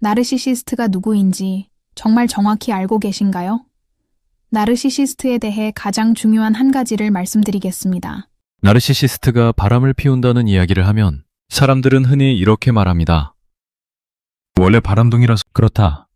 나르시시스트가 누구인지 정말 정확히 알고 계신가요? 나르시시스트에 대해 가장 중요한 한 가지를 말씀드리겠습니다. 나르시시스트가 바람을 피운다는 이야기를 하면 사람들은 흔히 이렇게 말합니다. 원래 바람둥이라서 그렇다.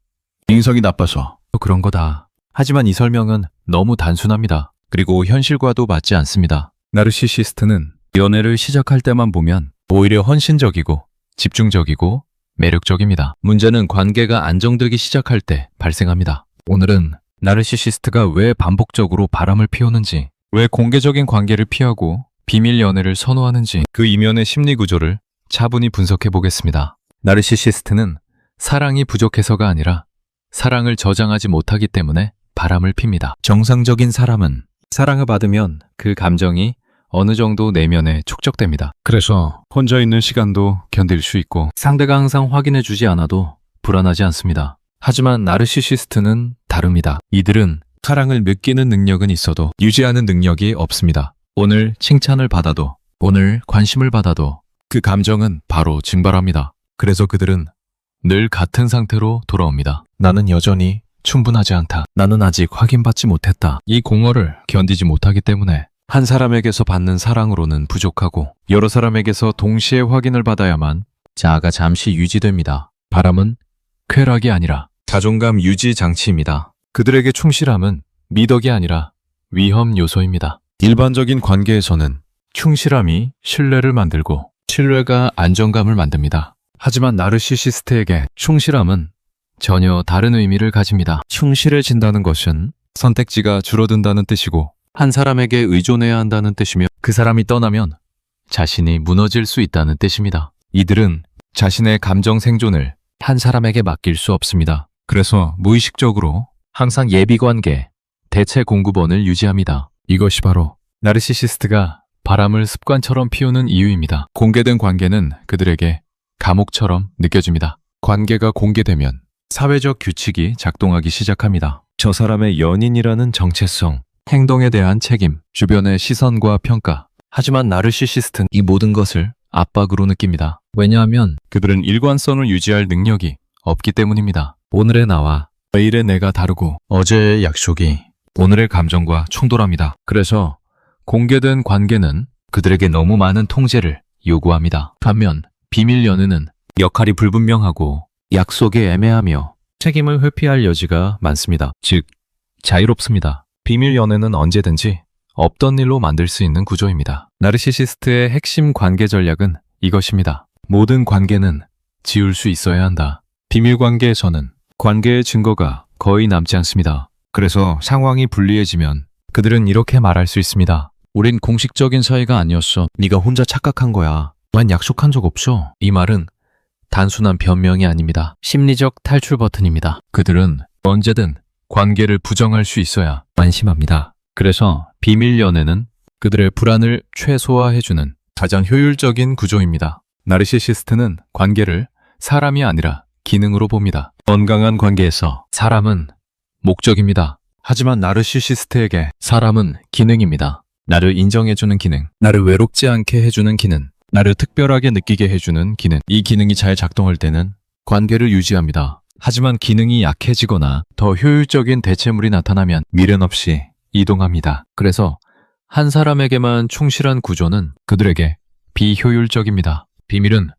인성이 나빠서 또 그런 거다. 하지만 이 설명은 너무 단순합니다. 그리고 현실과도 맞지 않습니다. 나르시시스트는 연애를 시작할 때만 보면 오히려 헌신적이고 집중적이고 매력적입니다. 문제는 관계가 안정되기 시작할 때 발생합니다. 오늘은 나르시시스트가 왜 반복적으로 바람을 피우는지, 왜 공개적인 관계를 피하고 비밀 연애를 선호하는지 그 이면의 심리 구조를 차분히 분석해 보겠습니다. 나르시시스트는 사랑이 부족해서가 아니라 사랑을 저장하지 못하기 때문에 바람을 핍니다. 정상적인 사람은 사랑을 받으면 그 감정이 어느 정도 내면에 축적됩니다. 그래서 혼자 있는 시간도 견딜 수 있고 상대가 항상 확인해 주지 않아도 불안하지 않습니다. 하지만 나르시시스트는 다릅니다. 이들은 사랑을 느끼는 능력은 있어도 유지하는 능력이 없습니다. 오늘 칭찬을 받아도 오늘 관심을 받아도 그 감정은 바로 증발합니다. 그래서 그들은 늘 같은 상태로 돌아옵니다. 나는 여전히 충분하지 않다. 나는 아직 확인받지 못했다. 이 공허를 견디지 못하기 때문에 한 사람에게서 받는 사랑으로는 부족하고 여러 사람에게서 동시에 확인을 받아야만 자아가 잠시 유지됩니다. 바람은 쾌락이 아니라 자존감 유지 장치입니다. 그들에게 충실함은 미덕이 아니라 위험 요소입니다. 일반적인 관계에서는 충실함이 신뢰를 만들고 신뢰가 안정감을 만듭니다. 하지만 나르시시스트에게 충실함은 전혀 다른 의미를 가집니다. 충실해진다는 것은 선택지가 줄어든다는 뜻이고 한 사람에게 의존해야 한다는 뜻이며 그 사람이 떠나면 자신이 무너질 수 있다는 뜻입니다. 이들은 자신의 감정 생존을 한 사람에게 맡길 수 없습니다. 그래서 무의식적으로 항상 예비 관계, 대체 공급원을 유지합니다. 이것이 바로 나르시시스트가 바람을 습관처럼 피우는 이유입니다. 공개된 관계는 그들에게 감옥처럼 느껴집니다. 관계가 공개되면 사회적 규칙이 작동하기 시작합니다. 저 사람의 연인이라는 정체성, 행동에 대한 책임, 주변의 시선과 평가. 하지만 나르시시스트는 이 모든 것을 압박으로 느낍니다. 왜냐하면 그들은 일관성을 유지할 능력이 없기 때문입니다. 오늘의 나와 내일의 내가 다르고 어제의 약속이 오늘의 감정과 충돌합니다. 그래서 공개된 관계는 그들에게 너무 많은 통제를 요구합니다. 반면 비밀 연애는 역할이 불분명하고 약속이 애매하며 책임을 회피할 여지가 많습니다. 즉, 자유롭습니다. 비밀 연애는 언제든지 없던 일로 만들 수 있는 구조입니다. 나르시시스트의 핵심 관계 전략은 이것입니다. 모든 관계는 지울 수 있어야 한다. 비밀 관계에서는 관계의 증거가 거의 남지 않습니다. 그래서 상황이 불리해지면 그들은 이렇게 말할 수 있습니다. 우린 공식적인 사이가 아니었어. 네가 혼자 착각한 거야. 난 약속한 적 없어. 이 말은 단순한 변명이 아닙니다. 심리적 탈출 버튼입니다. 그들은 언제든 관계를 부정할 수 있어야 안심합니다. 그래서 비밀 연애는 그들의 불안을 최소화해주는 가장 효율적인 구조입니다. 나르시시스트는 관계를 사람이 아니라 기능으로 봅니다. 건강한 관계에서 사람은 목적입니다. 하지만 나르시시스트에게 사람은 기능입니다. 나를 인정해주는 기능, 나를 외롭지 않게 해주는 기능, 나를 특별하게 느끼게 해주는 기능. 이 기능이 잘 작동할 때는 관계를 유지합니다. 하지만 기능이 약해지거나 더 효율적인 대체물이 나타나면 미련 없이 이동합니다. 그래서 한 사람에게만 충실한 구조는 그들에게 비효율적입니다. 비밀은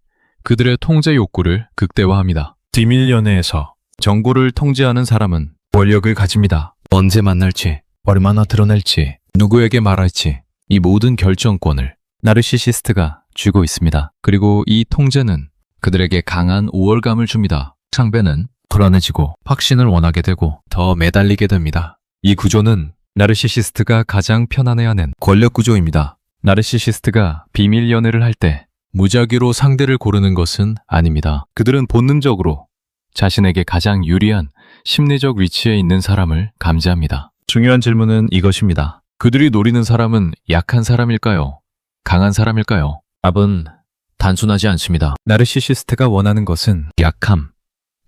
그들의 통제 욕구를 극대화합니다. 비밀 연애에서 정보를 통제하는 사람은 권력을 가집니다. 언제 만날지, 얼마나 드러낼지, 누구에게 말할지 이 모든 결정권을 나르시시스트가 쥐고 있습니다. 그리고 이 통제는 그들에게 강한 우월감을 줍니다. 상대는 불안해지고 확신을 원하게 되고 더 매달리게 됩니다. 이 구조는 나르시시스트가 가장 편안해하는 권력 구조입니다. 나르시시스트가 비밀 연애를 할 때 무작위로 상대를 고르는 것은 아닙니다. 그들은 본능적으로 자신에게 가장 유리한 심리적 위치에 있는 사람을 감지합니다. 중요한 질문은 이것입니다. 그들이 노리는 사람은 약한 사람일까요? 강한 사람일까요? 답은 단순하지 않습니다. 나르시시스트가 원하는 것은 약함.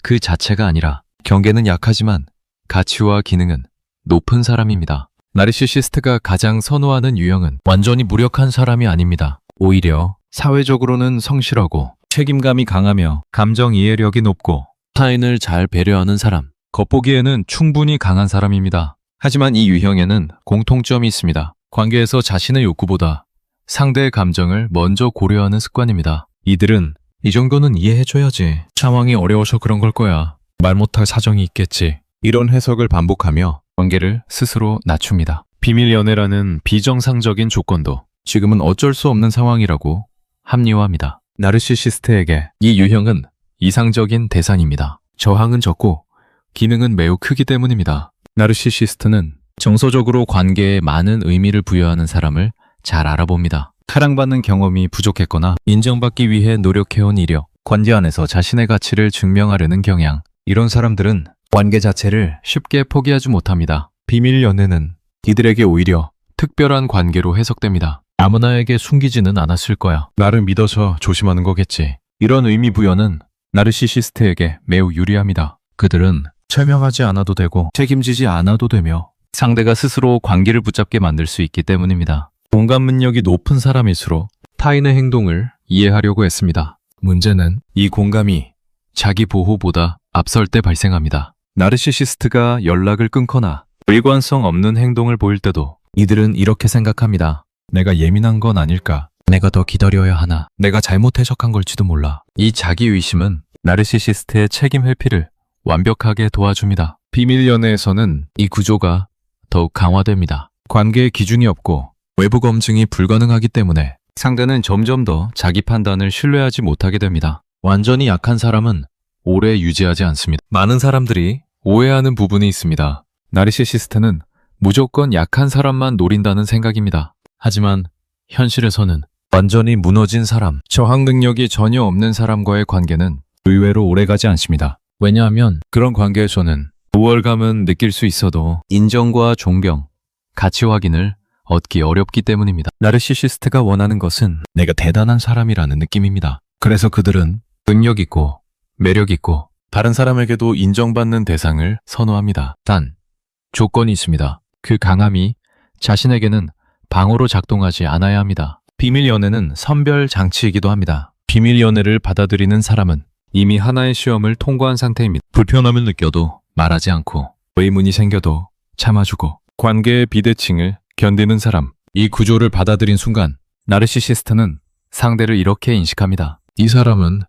그 자체가 아니라 경계는 약하지만 가치와 기능은 높은 사람입니다. 나르시시스트가 가장 선호하는 유형은 완전히 무력한 사람이 아닙니다. 오히려 사회적으로는 성실하고 책임감이 강하며 감정 이해력이 높고 타인을 잘 배려하는 사람. 겉보기에는 충분히 강한 사람입니다. 하지만 이 유형에는 공통점이 있습니다. 관계에서 자신의 욕구보다 상대의 감정을 먼저 고려하는 습관입니다. 이들은 이 정도는 이해해줘야지. 상황이 어려워서 그런 걸 거야. 말 못할 사정이 있겠지. 이런 해석을 반복하며 관계를 스스로 낮춥니다. 비밀 연애라는 비정상적인 조건도 지금은 어쩔 수 없는 상황이라고 합리화합니다. 나르시시스트에게 이 유형은 이상적인 대상입니다. 저항은 적고 기능은 매우 크기 때문입니다. 나르시시스트는 정서적으로 관계에 많은 의미를 부여하는 사람을 잘 알아봅니다. 사랑받는 경험이 부족했거나 인정받기 위해 노력해온 이력, 관계 안에서 자신의 가치를 증명하려는 경향. 이런 사람들은 관계 자체를 쉽게 포기하지 못합니다. 비밀 연애는 이들에게 오히려 특별한 관계로 해석됩니다. 아무나에게 숨기지는 않았을 거야. 나를 믿어서 조심하는 거겠지. 이런 의미 부여는 나르시시스트에게 매우 유리합니다. 그들은 설명하지 않아도 되고 책임지지 않아도 되며 상대가 스스로 관계를 붙잡게 만들 수 있기 때문입니다. 공감 능력이 높은 사람일수록 타인의 행동을 이해하려고 했습니다. 문제는 이 공감이 자기 보호보다 앞설 때 발생합니다. 나르시시스트가 연락을 끊거나 일관성 없는 행동을 보일 때도 이들은 이렇게 생각합니다. 내가 예민한 건 아닐까? 내가 더 기다려야 하나? 내가 잘못 해석한 걸지도 몰라. 이 자기 의심은 나르시시스트의 책임 회피를 완벽하게 도와줍니다. 비밀 연애에서는 이 구조가 더욱 강화됩니다. 관계에 기준이 없고 외부 검증이 불가능하기 때문에 상대는 점점 더 자기 판단을 신뢰하지 못하게 됩니다. 완전히 약한 사람은 오래 유지하지 않습니다. 많은 사람들이 오해하는 부분이 있습니다. 나르시시스트는 무조건 약한 사람만 노린다는 생각입니다. 하지만 현실에서는 완전히 무너진 사람, 저항 능력이 전혀 없는 사람과의 관계는 의외로 오래가지 않습니다. 왜냐하면 그런 관계에서는 우월감은 느낄 수 있어도 인정과 존경, 가치 확인을 얻기 어렵기 때문입니다. 나르시시스트가 원하는 것은 내가 대단한 사람이라는 느낌입니다. 그래서 그들은 능력 있고 매력 있고 다른 사람에게도 인정받는 대상을 선호합니다. 단 조건이 있습니다. 그 강함이 자신에게는 방어로 작동하지 않아야 합니다. 비밀 연애는 선별 장치이기도 합니다. 비밀 연애를 받아들이는 사람은 이미 하나의 시험을 통과한 상태입니다. 불편함을 느껴도 말하지 않고 의문이 생겨도 참아주고 관계의 비대칭을 견디는 사람. 이 구조를 받아들인 순간 나르시시스트는 상대를 이렇게 인식합니다. 이 사람은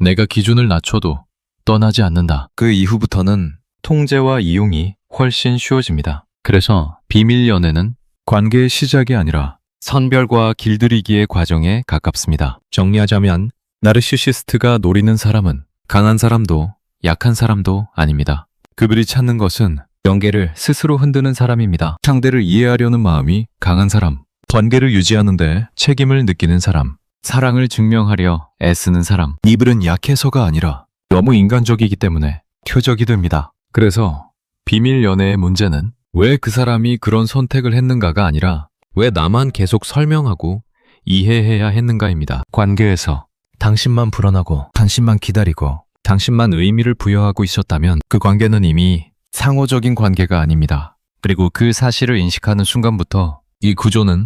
내가 기준을 낮춰도 떠나지 않는다. 그 이후부터는 통제와 이용이 훨씬 쉬워집니다. 그래서 비밀 연애는 관계의 시작이 아니라 선별과 길들이기의 과정에 가깝습니다. 정리하자면 나르시시스트가 노리는 사람은 강한 사람도 약한 사람도 아닙니다. 그들이 찾는 것은 경계를 스스로 흔드는 사람입니다. 상대를 이해하려는 마음이 강한 사람, 관계를 유지하는데 책임을 느끼는 사람, 사랑을 증명하려 애쓰는 사람. 이들은 약해서가 아니라 너무 인간적이기 때문에 표적이 됩니다. 그래서 비밀 연애의 문제는 왜 그 사람이 그런 선택을 했는가가 아니라 왜 나만 계속 설명하고 이해해야 했는가입니다. 관계에서 당신만 불안하고 당신만 기다리고 당신만 의미를 부여하고 있었다면 그 관계는 이미 상호적인 관계가 아닙니다. 그리고 그 사실을 인식하는 순간부터 이 구조는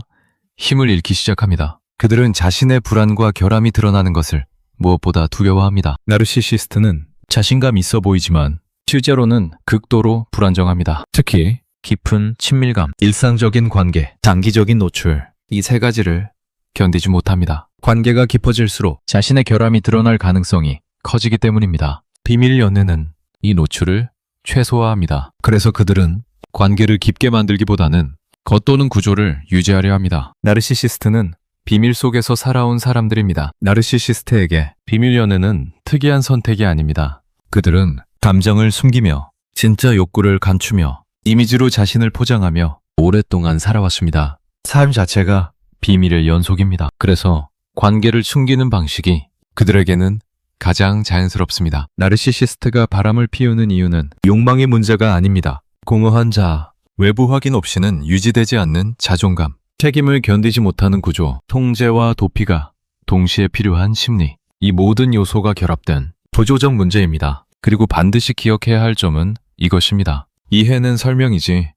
힘을 잃기 시작합니다. 그들은 자신의 불안과 결함이 드러나는 것을 무엇보다 두려워합니다. 나르시시스트는 자신감 있어 보이지만 실제로는 극도로 불안정합니다. 특히 깊은 친밀감, 일상적인 관계, 장기적인 노출 이 세 가지를 견디지 못합니다. 관계가 깊어질수록 자신의 결함이 드러날 가능성이 커지기 때문입니다. 비밀 연애는 이 노출을 최소화합니다. 그래서 그들은 관계를 깊게 만들기보다는 겉도는 구조를 유지하려 합니다. 나르시시스트는 비밀 속에서 살아온 사람들입니다. 나르시시스트에게 비밀 연애는 특이한 선택이 아닙니다. 그들은 감정을 숨기며 진짜 욕구를 감추며 이미지로 자신을 포장하며 오랫동안 살아왔습니다. 삶 자체가 비밀의 연속입니다. 그래서 관계를 숨기는 방식이 그들에게는 가장 자연스럽습니다. 나르시시스트가 바람을 피우는 이유는 욕망의 문제가 아닙니다. 공허한 자, 외부 확인 없이는 유지되지 않는 자존감, 책임을 견디지 못하는 구조, 통제와 도피가 동시에 필요한 심리, 이 모든 요소가 결합된 구조적 문제입니다. 그리고 반드시 기억해야 할 점은 이것입니다. 이해는 설명이지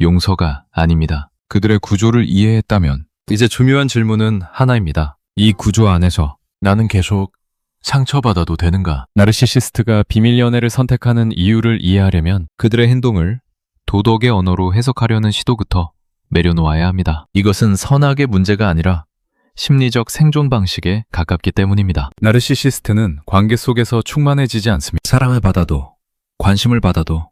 용서가 아닙니다. 그들의 구조를 이해했다면 이제 중요한 질문은 하나입니다. 이 구조 안에서 나는 계속 상처받아도 되는가? 나르시시스트가 비밀 연애를 선택하는 이유를 이해하려면 그들의 행동을 도덕의 언어로 해석하려는 시도부터 내려놓아야 합니다. 이것은 선악의 문제가 아니라 심리적 생존 방식에 가깝기 때문입니다. 나르시시스트는 관계 속에서 충만해지지 않습니다. 사랑을 받아도, 관심을 받아도,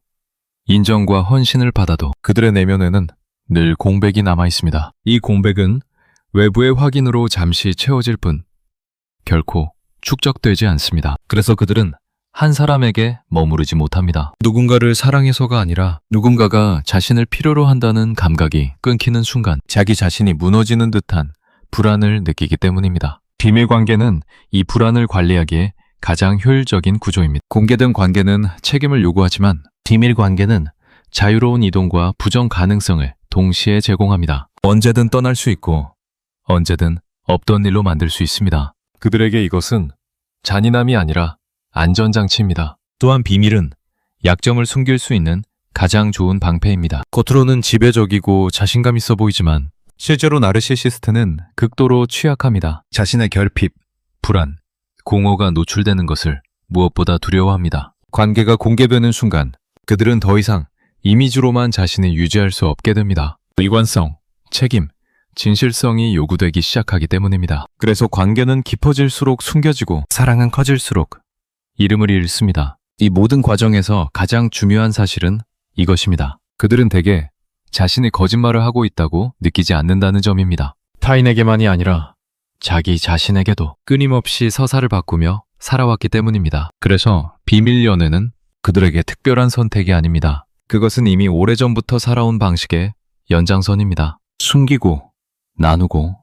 인정과 헌신을 받아도 그들의 내면에는 늘 공백이 남아 있습니다. 이 공백은 외부의 확인으로 잠시 채워질 뿐 결코 축적되지 않습니다. 그래서 그들은 한 사람에게 머무르지 못합니다. 누군가를 사랑해서가 아니라 누군가가 자신을 필요로 한다는 감각이 끊기는 순간 자기 자신이 무너지는 듯한 불안을 느끼기 때문입니다. 비밀 관계는 이 불안을 관리하기에 가장 효율적인 구조입니다. 공개된 관계는 책임을 요구하지만 비밀 관계는 자유로운 이동과 부정 가능성을 동시에 제공합니다. 언제든 떠날 수 있고 언제든 없던 일로 만들 수 있습니다. 그들에게 이것은 잔인함이 아니라 안전장치입니다. 또한 비밀은 약점을 숨길 수 있는 가장 좋은 방패입니다. 겉으로는 지배적이고 자신감 있어 보이지만 실제로 나르시시스트는 극도로 취약합니다. 자신의 결핍, 불안, 공허가 노출되는 것을 무엇보다 두려워합니다. 관계가 공개되는 순간 그들은 더 이상 이미지로만 자신을 유지할 수 없게 됩니다. 일관성, 책임, 진실성이 요구되기 시작하기 때문입니다. 그래서 관계는 깊어질수록 숨겨지고 사랑은 커질수록 이름을 잃습니다. 이 모든 과정에서 가장 중요한 사실은 이것입니다. 그들은 대개 자신이 거짓말을 하고 있다고 느끼지 않는다는 점입니다. 타인에게만이 아니라 자기 자신에게도 끊임없이 서사를 바꾸며 살아왔기 때문입니다. 그래서 비밀 연애는 그들에게 특별한 선택이 아닙니다. 그것은 이미 오래전부터 살아온 방식의 연장선입니다. 숨기고, 나누고,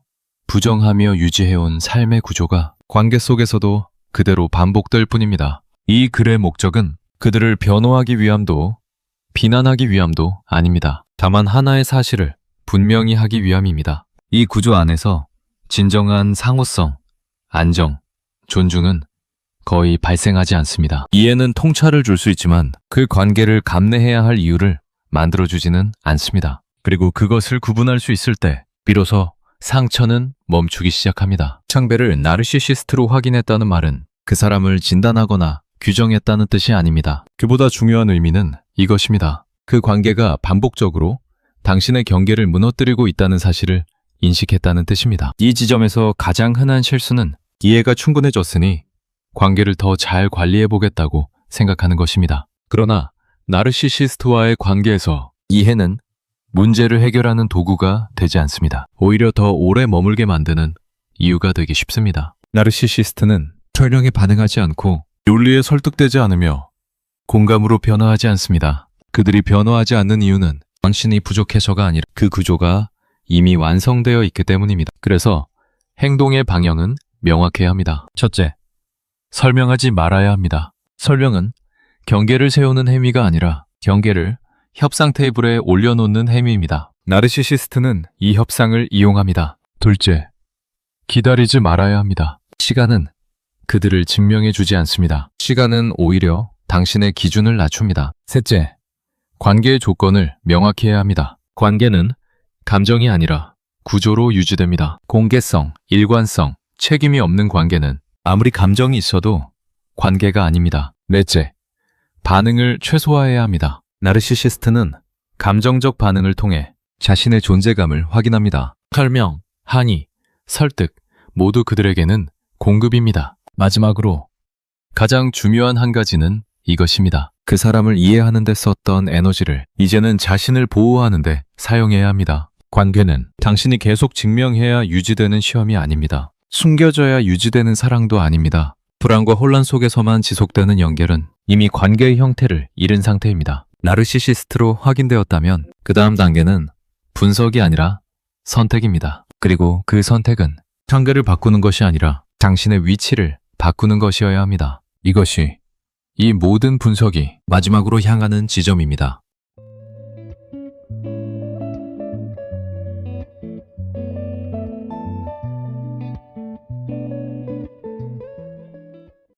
부정하며 유지해온 삶의 구조가 관계 속에서도 그대로 반복될 뿐입니다. 이 글의 목적은 그들을 변호하기 위함도 비난하기 위함도 아닙니다. 다만 하나의 사실을 분명히 하기 위함입니다. 이 구조 안에서 진정한 상호성, 안정, 존중은 거의 발생하지 않습니다. 이해는 통찰을 줄 수 있지만 그 관계를 감내해야 할 이유를 만들어주지는 않습니다. 그리고 그것을 구분할 수 있을 때 비로소 상처는 멈추기 시작합니다. 창배를 나르시시스트로 확인했다는 말은 그 사람을 진단하거나 규정했다는 뜻이 아닙니다. 그보다 중요한 의미는 이것입니다. 그 관계가 반복적으로 당신의 경계를 무너뜨리고 있다는 사실을 인식했다는 뜻입니다. 이 지점에서 가장 흔한 실수는 이해가 충분해졌으니 관계를 더 잘 관리해 보겠다고 생각하는 것입니다. 그러나 나르시시스트와의 관계에서 이해는 문제를 해결하는 도구가 되지 않습니다. 오히려 더 오래 머물게 만드는 이유가 되기 쉽습니다. 나르시시스트는 설령에 반응하지 않고 논리에 설득되지 않으며 공감으로 변화하지 않습니다. 그들이 변화하지 않는 이유는 당신이 부족해서가 아니라 그 구조가 이미 완성되어 있기 때문입니다. 그래서 행동의 방향은 명확해야 합니다. 첫째, 설명하지 말아야 합니다. 설명은 경계를 세우는 행위가 아니라 경계를 협상 테이블에 올려놓는 행위입니다. 나르시시스트는 이 협상을 이용합니다. 둘째, 기다리지 말아야 합니다. 시간은 그들을 증명해 주지 않습니다. 시간은 오히려 당신의 기준을 낮춥니다. 셋째, 관계의 조건을 명확히 해야 합니다. 관계는 감정이 아니라 구조로 유지됩니다. 공개성, 일관성, 책임이 없는 관계는 아무리 감정이 있어도 관계가 아닙니다. 넷째, 반응을 최소화해야 합니다. 나르시시스트는 감정적 반응을 통해 자신의 존재감을 확인합니다. 설명, 항의, 설득 모두 그들에게는 공급입니다. 마지막으로 가장 중요한 한 가지는 이것입니다. 그 사람을 이해하는 데 썼던 에너지를 이제는 자신을 보호하는 데 사용해야 합니다. 관계는 당신이 계속 증명해야 유지되는 시험이 아닙니다. 숨겨져야 유지되는 사랑도 아닙니다. 불안과 혼란 속에서만 지속되는 연결은 이미 관계의 형태를 잃은 상태입니다. 나르시시스트로 확인되었다면 그 다음 단계는 분석이 아니라 선택입니다. 그리고 그 선택은 관계를 바꾸는 것이 아니라 당신의 위치를 바꾸는 것이어야 합니다. 이것이 이 모든 분석이 마지막으로 향하는 지점입니다.